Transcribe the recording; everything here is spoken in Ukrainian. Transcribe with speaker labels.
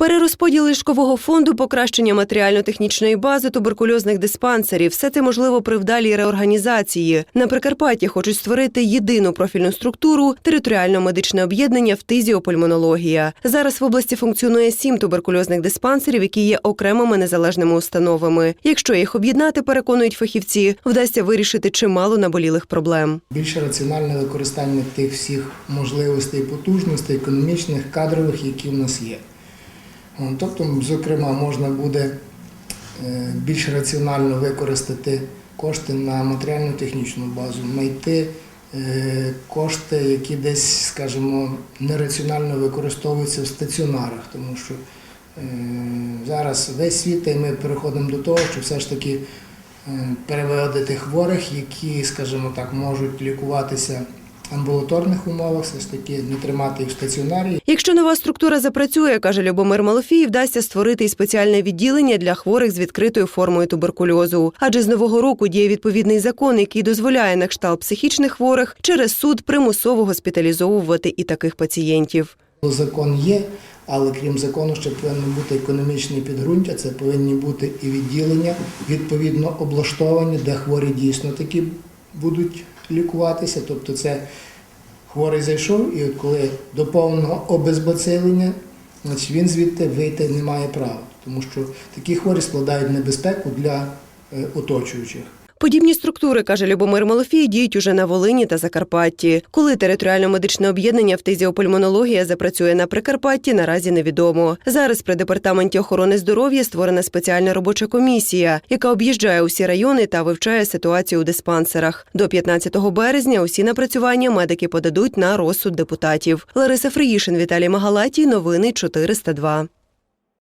Speaker 1: Перерозподіл ліжкового фонду, покращення матеріально-технічної бази туберкульозних диспансерів все це можливо при вдалій реорганізації. На Прикарпатті хочуть створити єдину профільну структуру територіально-медичне об'єднання фтизіопульмонологія. Зараз в області функціонує сім туберкульозних диспансерів, які є окремими незалежними установами. Якщо їх об'єднати, переконують фахівці, вдасться вирішити чимало наболілих проблем.
Speaker 2: більше раціональне використання тих всіх можливостей, потужностей, економічних, кадрових, які в нас є. О, Тобто, зокрема, можна буде е, більш раціонально використати кошти на матеріально-технічну базу, знайти е, кошти, які десь, скажімо, нераціонально використовуються в стаціонарах, тому що е, зараз весь світ, і ми переходимо до того, що все ж таки переводити хворих, які, скажімо так, можуть лікуватися амбулаторних умовах, все ж таки не тримати їх в стаціонарі.
Speaker 1: Якщо нова структура запрацює, каже Любомир Малофій, вдасться створити і спеціальне відділення для хворих з відкритою формою туберкульозу. Адже з нового року діє відповідний закон, який дозволяє на кшталт психічних хворих через суд примусово госпіталізовувати і таких пацієнтів.
Speaker 2: Закон є, але крім закону, ще повинно бути економічне підґрунтя, це повинні бути і відділення, відповідно облаштовані, де хворі дійсно такі будуть лікуватися. Тобто це хворий зайшов, і от коли до повного обезбацилення, значить він звідти вийти не має права, тому що такі хворі складають небезпеку для е, оточуючих.
Speaker 1: Подібні структури, каже Любомир Малофій, діють уже на Волині та Закарпатті. Коли територіально-медичне об'єднання фтизіопульмонологія запрацює на Прикарпатті, наразі невідомо. Зараз при департаменті охорони здоров'я створена спеціальна робоча комісія, яка об'їжджає усі райони та вивчає ситуацію у диспансерах. До 15 березня усі напрацювання медики подадуть на розсуд депутатів. Лариса Фриїшин, Віталій Магалатій. Новини 402.